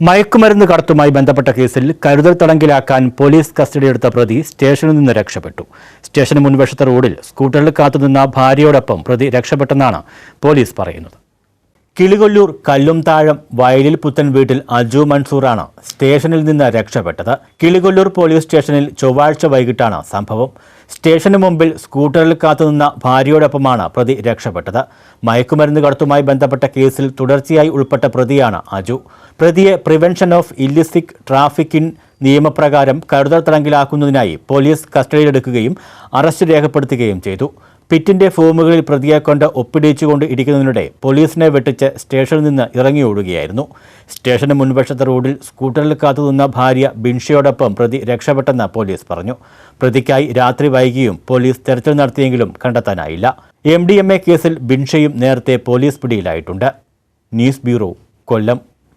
മയക്കുമരുന്ന് കടത്തുമായി ബന്ധപ്പെട്ട കേസിൽ കരുതൽ തടങ്കിലാക്കാൻ പോലീസ് കസ്റ്റഡി എടുത്ത പ്രതി സ്റ്റേഷനിൽ നിന്ന് രക്ഷപ്പെട്ടു. സ്റ്റേഷന് മുൻവശത്തെ റോഡിൽ സ്കൂട്ടറിൽ കാത്തുനിന്ന ഭാര്യയോടൊപ്പം പ്രതി രക്ഷപ്പെട്ടെന്നാണ് പോലീസ് പറയുന്നത്. കിളികൊല്ലൂർ കല്ലുംതാഴം വയലിൽ പുത്തൻ വീട്ടിൽ അജു മൻസൂറാണ് സ്റ്റേഷനിൽ നിന്ന് രക്ഷപ്പെട്ടത്. കിളികൊല്ലൂർ പോലീസ് സ്റ്റേഷനിൽ ചൊവ്വാഴ്ച വൈകിട്ടാണ് സംഭവം. സ്റ്റേഷന് മുമ്പിൽ സ്കൂട്ടറിൽ കാത്തുനിന്ന ഭാര്യയോടൊപ്പമാണ് പ്രതി രക്ഷപ്പെട്ടത്. മയക്കുമരുന്ന് കടത്തുമായി ബന്ധപ്പെട്ട കേസിൽ തുടർച്ചയായി ഉൾപ്പെട്ട പ്രതിയാണ് അജു. പ്രതിയെ പ്രിവെൻഷൻ ഓഫ് ഇല്ലിസിക് ട്രാഫിക്കിൻ നിയമപ്രകാരം കരുതൽ തടങ്കിലാക്കുന്നതിനായി പോലീസ് കസ്റ്റഡിയിലെടുക്കുകയും അറസ്റ്റ് രേഖപ്പെടുത്തുകയും ചെയ്തു. പിറ്റിന്റെ ഫോമുകളിൽ പ്രതിയെ കൊണ്ട് ഒപ്പിടിച്ചുകൊണ്ട് ഇരിക്കുന്നതിനിടെ പോലീസിനെ വെട്ടിച്ച് സ്റ്റേഷനിൽ നിന്ന് ഇറങ്ങി ഓടുകയായിരുന്നു. സ്റ്റേഷന് മുൻവശത്തെ റോഡിൽ സ്കൂട്ടറിൽ കാത്തുനിന്ന ഭാര്യ ബിൻഷയോടൊപ്പം പ്രതി രക്ഷപ്പെട്ടെന്ന് പോലീസ് പറഞ്ഞു. പ്രതിക്കായി രാത്രി വൈകിയും പോലീസ് തെരച്ചിൽ നടത്തിയെങ്കിലും കണ്ടെത്താനായില്ല. എം കേസിൽ ബിൻഷയും നേരത്തെ പോലീസ് പിടിയിലായിട്ടുണ്ട്. News bureau Kollam.